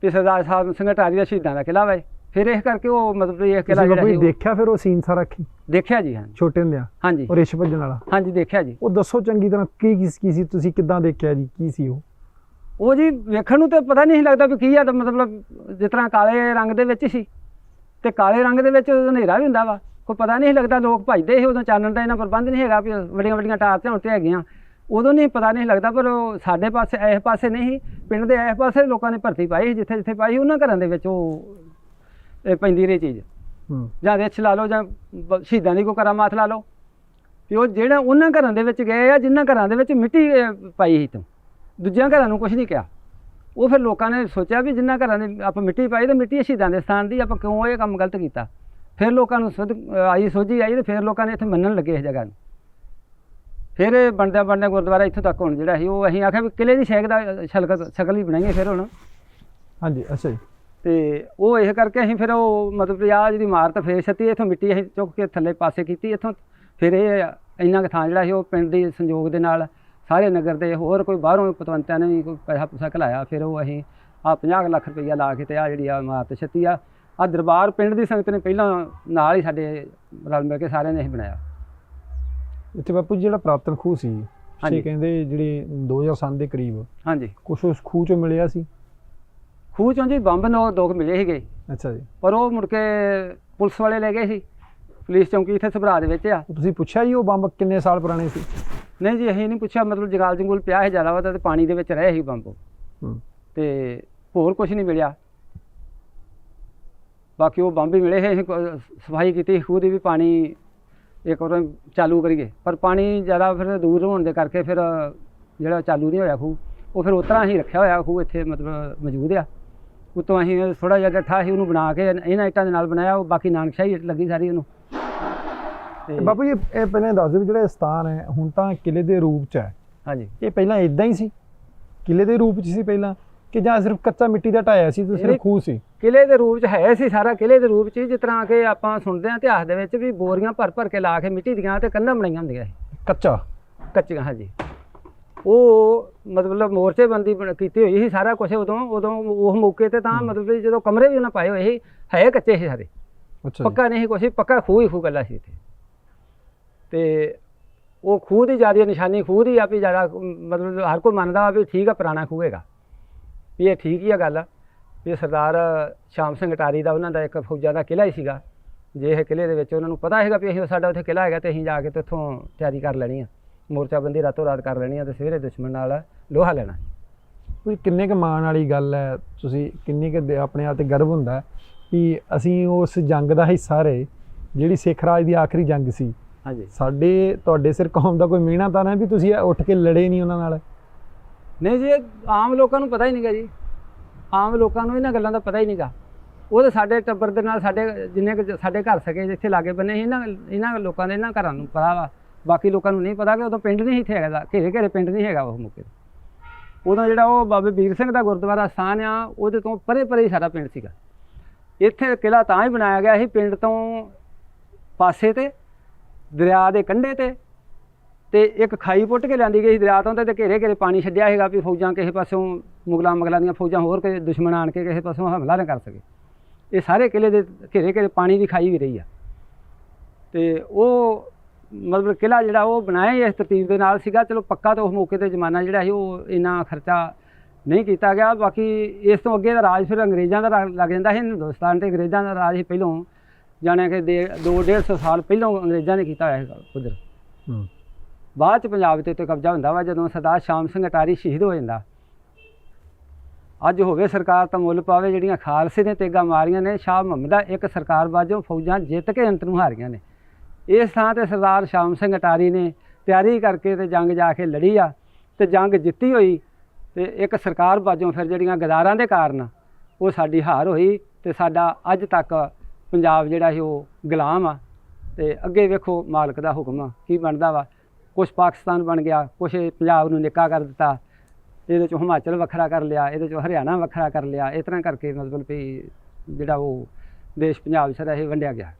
Speaker 2: ਤੇ ਸਰਦਾਰ ਸਾਹਿਬ ਸਿੰਘ ਢਾਰੀ ਦਾ ਸ਼ਹੀਦਾਂ ਦਾ ਕਿਲਾ ਵਾ। ਫਿਰ ਇਸ ਕਰਕੇ ਉਹ ਮਤਲਬ ਇਹ ਕਿਲਾ ਜਿਹੜਾ ਉਹ-
Speaker 1: ਦੇਖਿਆ ਫਿਰ ਉਹ ਸੀਨ ਸਾਰਾ ਕੀ?
Speaker 2: ਦੇਖਿਆ ਜੀ ਹਾਂ
Speaker 1: ਛੋਟੇ ਹੁੰਦਿਆਂ?
Speaker 2: ਹਾਂਜੀ।
Speaker 1: ਉਹ ਰਿਸ਼ ਭੱਜਣ ਵਾਲਾ?
Speaker 2: ਹਾਂਜੀ ਦੇਖਿਆ ਜੀ।
Speaker 1: ਉਹ ਦੱਸੋ ਚੰਗੀ ਤਰ੍ਹਾਂ ਕੀ ਕੀ ਕੀ ਸੀ ਤੁਸੀਂ ਕਿੱਦਾਂ ਦੇਖਿਆ ਜੀ ਕੀ ਸੀ ਉਹ?
Speaker 2: ਉਹ ਜੀ ਵੇਖਣ ਨੂੰ ਤੇ ਪਤਾ ਨਹੀਂ ਲੱਗਦਾ ਵੀ ਕੀ ਆ ਮਤਲਬ ਜਿਸ ਤਰ੍ਹਾਂ ਕਾਲੇ ਰੰਗ ਦੇ ਵਿੱਚ ਸੀ। ਤੇ ਕਾਲੇ ਰੰਗ ਦੇ ਵਿੱਚ ਹਨੇਰਾ ਵੀ ਹੁੰਦਾ ਵਾ। ਕੋਈ ਪਤਾ ਨਹੀਂ ਲੱਗਦਾ ਲੋਕ ਭਜਦੇ ਸੀ ਉਦੋਂ ਚਾਨਣ ਦਾ ਇਹਨਾਂ ਪ੍ਰਬੰਧ ਨਹੀਂ ਹੈਗਾ ਵੀ ਵੱਡੀਆਂ ਵੱਡੀਆਂ ਟਾਰਚਾਂ ਉੱਤੇ ਹੈਗੀਆਂ। ਉਦੋਂ ਨਹੀਂ ਪਤਾ ਨਹੀਂ ਲੱਗਦਾ ਪਰ ਉਹ ਸਾਡੇ ਪਾਸੇ ਇਸ ਪਾਸੇ ਨਹੀਂ ਪਿੰਡ ਦੇ ਇਸ ਪਾਸੇ ਲੋਕਾਂ ਨੇ ਭਰਤੀ ਪਾਈ ਜਿੱਥੇ ਜਿੱਥੇ ਪਾਈ ਉਹਨਾਂ ਘਰਾਂ ਦੇ ਵਿੱਚ ਉਹ ਇਹ ਪੈਂਦੀ ਰਹੀ ਚੀਜ਼।
Speaker 1: ਹੂੰ।
Speaker 2: ਜਾਂ ਰਿੱਛ ਲਾ ਲਓ ਜਾਂ ਸ਼ਹੀਦਾਂ ਦੀ ਕੋਈ ਕਰਾਮਾਤ ਲਾ ਲਓ। ਤੇ ਉਹ ਜਿਹੜਾ ਉਹਨਾਂ ਘਰਾਂ ਦੇ ਵਿੱਚ ਗਏ ਆ ਜਿਨ੍ਹਾਂ ਘਰਾਂ ਦੇ ਵਿੱਚ ਮਿੱਟੀ ਪਾਈ ਸੀ ਤੋਂ। ਦੂਜਿਆਂ ਘਰਾਂ ਨੂੰ ਕੁਝ ਨਹੀਂ ਕਿਹਾ। ਉਹ ਫਿਰ ਲੋਕਾਂ ਨੇ ਸੋਚਿਆ ਵੀ ਜਿਨ੍ਹਾਂ ਘਰਾਂ ਦੇ ਆਪਾਂ ਮਿੱਟੀ ਪਾਈ ਤੇ ਮਿੱਟੀ ਸ਼ਹੀਦਾਂ ਦੇ ਸਥਾਨ ਦੀ ਆਪਾਂ ਕਿਉਂ ਇਹ ਕੰਮ ਗਲਤ ਕੀਤਾ? ਫਿਰ ਲੋਕਾਂ ਨੂੰ ਸੁਧ ਆਈ ਸੋਝੀ ਆਈ ਤੇ ਫਿਰ ਲੋਕਾਂ ਨੇ ਇੱਥੇ ਮੰਨਣ ਲੱਗੇ ਇਸ ਜਗ੍ਹਾ ਨੂੰ। ਫਿਰ ਇਹ ਬਣਦਿਆਂ ਬਣਦਿਆਂ ਗੁਰਦੁਆਰਾ ਇੱਥੋਂ ਤੱਕ ਹੁਣ ਜਿਹੜਾ ਸੀ ਉਹ ਅਸੀਂ ਆਖਿਆ ਵੀ ਕਿਲੇ ਦੀ ਸ਼ੇਖ ਦਾ ਸ਼ਲਕਤ ਸ਼ਕਲ ਹੀ ਬਣਾਈਏ ਫਿਰ ਹੁਣ।
Speaker 1: ਹਾਂਜੀ ਅੱਛਾ ਜੀ।
Speaker 2: ਤੇ ਉਹ ਇਹ ਕਰਕੇ ਅਸੀਂ ਫਿਰ ਉਹ ਮਤਲਬ ਆਹ ਜਿਹੜੀ ਇਮਾਰਤ ਫੇਰ ਛੱਤੀ ਇੱਥੋਂ ਮਿੱਟੀ ਅਸੀਂ ਚੁੱਕ ਕੇ ਥੱਲੇ ਪਾਸੇ ਕੀਤੀ ਇੱਥੋਂ। ਫਿਰ ਇਹ ਇੰਨਾ ਕੁ ਥਾਂ ਜਿਹੜਾ ਸੀ ਉਹ ਪਿੰਡ ਦੇ ਸੰਯੋਗ ਦੇ ਨਾਲ ਸਾਰੇ ਨਗਰ ਦੇ ਹੋਰ ਕੋਈ ਬਾਹਰੋਂ ਪਤਵੰਤਿਆਂ ਨੇ ਵੀ ਕੋਈ ਪੈਸਾ ਪੂਸਾ ਘਲਾਇਆ ਫਿਰ ਉਹ ਅਸੀਂ ਆ 50 ਲੱਖ ਰੁਪਈਆ ਲਾ ਕੇ ਤੇ ਆ ਜਿਹੜੀ ਆ ਇਮਾਰਤ ਛੱਤੀ ਆ। ਆ ਦਰਬਾਰ ਪਿੰਡ ਦੀ ਸੰਗਤ ਨੇ ਪਹਿਲਾਂ ਨਾਲ ਹੀ ਸਾਡੇ ਰਲ ਮਿਲ ਕੇ ਸਾਰਿਆਂ ਨੇ ਅਸੀਂ ਬਣਾਇਆ।
Speaker 1: ਇੱਥੇ ਬਾਪੂ ਜੀ ਜਿਹੜਾ ਪ੍ਰਾਪਤਨ ਖੂਹ ਸੀ
Speaker 2: ਹਾਂਜੀ।
Speaker 1: ਕਹਿੰਦੇ ਜਿਹੜੇ 2000 ਸਾਲ ਦੇ ਕਰੀਬ
Speaker 2: ਹਾਂਜੀ।
Speaker 1: ਕੁਛ ਉਸ ਖੂਹ ਚੋਂ ਮਿਲਿਆ ਸੀ?
Speaker 2: ਖੂਹ ਚੋਂ ਜੀ ਬੰਬ ਨੋ ਦੋ ਕੁ ਮਿਲੇ ਸੀਗੇ।
Speaker 1: ਅੱਛਾ ਜੀ।
Speaker 2: ਪਰ ਉਹ ਮੁੜ ਕੇ ਪੁਲਿਸ ਵਾਲੇ ਲੈ ਗਏ ਸੀ। ਪੁਲਿਸ ਚੌਂਕੀ ਇੱਥੇ ਸਭਰਾ ਦੇ ਵਿੱਚ ਆ।
Speaker 1: ਤੁਸੀਂ ਪੁੱਛਿਆ ਜੀ ਉਹ ਬੰਬ ਕਿੰਨੇ ਸਾਲ ਪੁਰਾਣੇ ਸੀ?
Speaker 2: ਨਹੀਂ ਜੀ ਅਸੀਂ ਨਹੀਂ ਪੁੱਛਿਆ ਮਤਲਬ ਜਗਾਲ ਜੰਗੂਲ ਪਿਆ ਹੈ ਜ਼ਿਆਦਾ ਵਾ ਤੇ ਪਾਣੀ ਦੇ ਵਿੱਚ ਰਹੇ ਸੀ ਬੰਬ।
Speaker 1: ਹੂੰ।
Speaker 2: ਤੇ ਹੋਰ ਕੁਝ ਨਹੀਂ ਮਿਲਿਆ। ਬਾਕੀ ਉਹ ਬੰਬ ਹੀ ਮਿਲੇ ਹੈ ਅਸੀਂ ਕ- ਸਫ਼ਾਈ ਕੀਤੀ ਖੂਹ ਦੀ ਵੀ ਪਾਣੀ ਇੱਕ ਵਾਰ ਚਾਲੂ ਕਰੀਏ। ਪਰ ਪਾਣੀ ਜ਼ਿਆਦਾ ਫਿਰ ਦੂਰ ਹੋਣ ਦੇ ਕਰਕੇ ਫਿਰ ਜਿਹੜਾ ਚਾਲੂ ਨਹੀਂ ਹੋਇਆ ਖੂਹ ਉਹ ਫਿਰ ਉਤਰਾ ਹੀ ਰੱਖਿਆ ਹੋਇਆ ਖੂਹ ਇੱਥੇ ਮਤਲਬ ਮੌਜੂਦ ਆ। ਉਤੋਂ ਅਸੀਂ ਥੋੜਾ ਜਿਹਾ ਡੱਠਾ ਸੀ ਉਹਨੂੰ ਬਣਾ ਕੇ ਇਹਨਾਂ ਇੱਟਾਂ ਦੇ ਨਾਲ ਬਣਾਇਆ ਉਹ ਬਾਕੀ ਨਾਨਕਸ਼ਾਹੀ ਇੱਟ ਲੱਗੀ ਸਾਰੀ ਉਹਨੂੰ। ਤੇ
Speaker 1: ਬਾਪੂ ਜੀ ਇਹ ਪਹਿਲਾਂ ਦੱਸ ਦਿਓ ਜਿਹੜਾ ਸਥਾਨ ਹੈ ਹੁਣ ਤਾਂ ਕਿਲੇ ਦੇ ਰੂਪ 'ਚ ਹੈ।
Speaker 2: ਹਾਂਜੀ।
Speaker 1: ਇਹ ਪਹਿਲਾਂ ਇਦਾਂ ਹੀ ਸੀ? ਕਿਲੇ ਦੇ ਰੂਪ 'ਚ ਸੀ ਪਹਿਲਾਂ? ਕਿ ਜਾਂ ਸਿਰਫ ਕੱਚਾ ਮਿੱਟੀ ਦਾ ਢਾਇਆ ਸੀ ਤੇ ਸਿਰਫ ਖੂਹ ਸੀ?
Speaker 2: ਕਿਲੇ ਦੇ ਰੂਪ 'ਚ ਹੈ ਸੀ ਸਾਰਾ ਕਿਲੇ ਦੇ ਰੂਪ 'ਚ ਜਿਸ ਤਰ੍ਹਾਂ ਕਿ ਆਪਾਂ ਸੁਣਦੇ ਹਾਂ ਇਤਿਹਾਸ ਦੇ ਵਿੱਚ ਵੀ ਬੋਰੀਆਂ ਭਰ ਭਰ ਕੇ ਲਾ ਕੇ ਮਿੱਟੀ ਦੀਆਂ ਤੇ ਕੰਧਾਂ ਬਣਾਈਆਂ ਹੁੰਦੀਆਂ ਸੀ।
Speaker 1: ਕੱਚਾ?
Speaker 2: ਕੱਚੀਆਂ ਹਾਂਜੀ। ਉਹ ਮਤਲਬ ਮੋਰਚੇਬੰਦੀ ਕੀਤੀ ਹੋਈ ਸੀ ਸਾਰਾ ਕੁਝ ਉਦੋਂ ਉਦੋਂ ਉਹ ਮੌਕੇ ਤੇ ਤਾਂ ਮਤਲਬ ਜਦੋਂ ਕਮਰੇ ਵੀ ਉਹਨਾਂ ਪਾਏ ਹੋਏ ਸੀ ਹੈ ਕੱਚੇ ਸੀ ਸਾਰੇ। ਪੱਕਾ ਨਹੀਂ ਵੀ, ਪੱਕਾ ਖੂਹ ਹੀ ਖੂਹ ਗੱਲਾ ਸੀ ਇੱਥੇ। ਤੇ ਉਹ ਖੂਹ ਦੀ ਜ਼ਿਆਦਾ ਨਿਸ਼ਾਨੀ ਖੂਹ ਦੀ ਆ ਵੀ ਜ਼ਿਆਦਾ ਮਤਲਬ ਹਰ ਕੋਈ ਮੰਨਦਾ ਵੀ ਠੀਕ ਆ ਪੁਰਾਣਾ ਖੂਹ ਹੈਗਾ। ਵੀ ਇਹ ਠੀਕ ਹੀ ਆ ਗੱਲ। ਵੀ ਇਹ ਸਰਦਾਰ ਸ਼ਾਮ ਸਿੰਘ ਅਟਾਰੀ ਦਾ ਉਹਨਾਂ ਦਾ ਇੱਕ ਫੌਜਾਂ ਦਾ ਕਿਲ੍ਹਾ ਹੀ ਸੀਗਾ। ਜੇ ਇਹ ਕਿਲ੍ਹੇ ਦੇ ਵਿੱਚ ਉਹਨਾਂ ਨੂੰ ਪਤਾ ਹੈਗਾ ਵੀ ਅਸੀਂ ਸਾਡਾ ਉੱਥੇ ਕਿਲ੍ਹਾ ਹੈਗਾ ਤੇ ਅਸੀਂ ਜਾ ਕੇ ਤੇ ਉੱਥੋਂ ਤਿਆਰੀ ਕਰ ਲੈਣੀ ਆ। ਮੋਰਚਾਬੰਦੀ ਰਾਤੋਂ ਰਾਤ ਕਰ ਲੈਣੀ ਆ ਤੇ ਸਵੇਰੇ ਦੁਸ਼ਮਣ ਨਾਲ ਲੋਹਾ ਲੈਣਾ।
Speaker 1: ਕੋਈ ਕਿੰਨੇ ਕੁ ਮਾਣ ਵਾਲੀ ਗੱਲ ਹੈ ਤੁਸੀਂ ਕਿੰਨੀ ਕੁ ਆਪਣੇ ਆਪ ਤੇ ਗਰਵ ਹੁੰਦਾ ਕਿ ਅਸੀਂ ਉਸ ਜੰਗ ਦਾ ਹਿੱਸਾ ਰਹੇ ਜਿਹੜੀ ਸਿੱਖ ਰਾਜ ਦੀ ਆਖਰੀ ਜੰਗ ਸੀ।
Speaker 2: ਹਾਂਜੀ।
Speaker 1: ਸਾਡੇ ਤੁਹਾਡੇ ਸਿਰ ਕੌਮ ਦਾ ਕੋਈ ਮਿਹਣਾ ਤਾਂ ਨਾ ਵੀ ਤੁਸੀਂ ਉੱਠ ਕੇ ਲੜੇ ਨਹੀਂ ਉਹਨਾਂ ਨਾਲ?
Speaker 2: ਨਹੀਂ ਜੀ ਆਮ ਲੋਕਾਂ ਨੂੰ ਪਤਾ ਹੀ ਨਹੀਂਗਾ ਜੀ। ਆਮ ਲੋਕਾਂ ਨੂੰ ਇਹਨਾਂ ਗੱਲਾਂ ਦਾ ਪਤਾ ਹੀ ਨਹੀਂਗਾ ਉਹ ਤਾਂ ਸਾਡੇ ਟੱਬਰ ਦੇ ਨਾਲ ਸਾਡੇ ਜਿੰਨੇ ਸਾਡੇ ਘਰ ਸਕੇ ਜਿੱਥੇ ਲਾਗੇ ਬੰਨੇ ਸੀ ਇਹਨਾਂ ਇਹਨਾਂ ਲੋਕਾਂ ਦੇ ਇਹਨਾਂ ਘਰਾਂ ਨੂੰ ਪਤਾ ਵਾ। ਬਾਕੀ ਲੋਕਾਂ ਨੂੰ ਨਹੀਂ ਪਤਾ ਕਿ ਉਦੋਂ ਪਿੰਡ ਨਹੀਂ ਇੱਥੇ ਹੈਗਾ ਘੇਰੇ ਘੇਰੇ ਪਿੰਡ ਨਹੀਂ ਹੈਗਾ ਉਹ ਮੌਕੇ ਉਦੋਂ ਜਿਹੜਾ ਉਹ ਬਾਬੇ ਵੀਰ ਸਿੰਘ ਦਾ ਗੁਰਦੁਆਰਾ ਸਥਾਨ ਆ, ਉਹਦੇ ਤੋਂ ਪਰੇ ਪਰੇ ਹੀ ਸਾਰਾ ਪਿੰਡ ਸੀਗਾ। ਇੱਥੇ ਕਿਲ੍ਹਾ ਤਾਂ ਹੀ ਬਣਾਇਆ ਗਿਆ ਸੀ ਪਿੰਡ ਤੋਂ ਪਾਸੇ ਤੇ, ਦਰਿਆ ਦੇ ਕੰਢੇ ਤੇ ਤੇ ਇੱਕ ਖਾਈ ਪੁੱਟ ਕੇ ਲਿਆਂਦੀ ਗਈ ਸੀ ਦਰਿਆ ਤੋਂ ਤੇ ਘੇਰੇ ਘੇਰੇ ਪਾਣੀ ਛੱਡਿਆ ਹੈਗਾ ਵੀ ਫੌਜਾਂ ਕਿਸੇ ਪਾਸਿਓਂ ਮੁਗਲਾਂ ਮਗਲਾਂ ਦੀਆਂ ਫੌਜਾਂ ਹੋਰ ਕਿਸੇ ਦੁਸ਼ਮਣ ਆਣ ਕੇ ਕਿਸੇ ਪਾਸਿਓਂ ਹਮਲਾ ਨਾ ਕਰ ਸਕੇ। ਇਹ ਸਾਰੇ ਕਿਲੇ ਦੇ ਘੇਰੇ ਘੇਰੇ ਪਾਣੀ ਦੀ ਖਾਈ ਵੀ ਰਹੀ ਆ। ਤੇ ਉਹ ਮਤਲਬ ਕਿਲਾ ਜਿਹੜਾ ਉਹ ਬਣਾਇਆ ਹੀ ਇਸ ਤਰਤੀਬ ਦੇ ਨਾਲ ਸੀਗਾ। ਚਲੋ ਪੱਕਾ ਤਾਂ ਉਸ ਮੌਕੇ ਤੇ ਜ਼ਮਾਨਾ ਜਿਹੜਾ ਸੀ ਉਹ ਇੰਨਾ ਖਰਚਾ ਨਹੀਂ ਕੀਤਾ ਗਿਆ। ਬਾਕੀ ਇਸ ਤੋਂ ਅੱਗੇ ਦਾ ਰਾਜ ਫਿਰ ਅੰਗਰੇਜ਼ਾਂ ਦਾ ਲੱਗ ਜਾਂਦਾ ਸੀ। ਹਿੰਦੁਸਤਾਨ ਤੇ ਅੰਗਰੇਜ਼ਾਂ ਦਾ ਰਾਜ ਸੀ ਪਹਿਲੋਂ। ਜਾਣਿਆ ਕਿ ਦੇ 2-150 ਸਾਲ ਪਹਿਲੋਂ ਅੰਗਰੇਜ਼ਾਂ ਨੇ ਕੀਤਾ ਹੋਇਆ ਹੈਗਾ ਉਧਰ।
Speaker 1: ਹੂੰ।
Speaker 2: ਬਾਅਦ ਚ ਪੰਜਾਬ ਦੇ ਉੱਤੇ ਕਬਜ਼ਾ ਹੁੰਦਾ ਵਾ ਜਦੋਂ ਸਰਦਾਰ ਸ਼ਾਮ ਸਿੰਘ ਅਟਾਰੀ ਸ਼ਹੀਦ ਹੋ ਜਾਂਦਾ। ਅੱਜ ਹੋਵੇ ਸਰਕਾਰ ਤਾਂ ਮੁੱਲ ਪਾਵੇ ਜਿਹੜੀਆਂ ਖਾਲਸੇ ਨੇ ਤੇਗਾ ਮਾਰੀਆਂ ਨੇ ਸ਼ਾਹ ਮੁਹੰਮਦਾ ਇੱਕ ਸਰਕਾਰ ਬਾਝੋਂ ਫੌਜਾਂ ਜਿੱਤ ਕੇ ਅੰਤ ਨੂੰ ਹਾਰੀਆਂ ਨੇ। ਇਸ ਥਾਂ ਤੇ ਸਰਦਾਰ ਸ਼ਾਮ ਸਿੰਘ ਅਟਾਰੀ ਨੇ ਤਿਆਰੀ ਕਰਕੇ ਤੇ ਜੰਗ ਜਾ ਕੇ ਲੜੀ ਆ ਤੇ ਜੰਗ ਜਿੱਤੀ ਹੋਈ ਤੇ ਇੱਕ ਸਰਕਾਰ ਬਾਝੋਂ ਫਿਰ ਜਿਹੜੀਆਂ ਗਦਾਰਾਂ ਦੇ ਕਾਰਨ ਉਹ ਸਾਡੀ ਹਾਰ ਹੋਈ ਤੇ ਸਾਡਾ ਅੱਜ ਤੱਕ ਪੰਜਾਬ ਜਿਹੜਾ ਸੀ ਉਹ ਗੁਲਾਮ ਆ। ਤੇ ਅੱਗੇ ਵੇਖੋ ਮਾਲਕ ਦਾ ਹੁਕਮ ਆ, ਕੀ ਬਣਦਾ ਵਾ। ਕੁਛ ਪਾਕਿਸਤਾਨ ਬਣ ਗਿਆ, ਕੁਛ ਪੰਜਾਬ ਨੂੰ ਨਿੱਕਾ ਕਰ ਦਿੱਤਾ। ਇਹਦੇ ਚੋਂ ਹਿਮਾਚਲ ਵੱਖਰਾ ਕਰ ਲਿਆ, ਇਹਦੇ ਚੋਂ ਹਰਿਆਣਾ ਵੱਖਰਾ ਕਰ ਲਿਆ। ਇਸ ਤਰ੍ਹਾਂ ਕਰਕੇ ਮਤਲਬ ਵੀ ਜਿਹੜਾ ਉਹ ਦੇਸ਼ ਪੰਜਾਬ ਸਾਡਾ ਇਹ ਵੰਡਿਆ ਗਿਆ।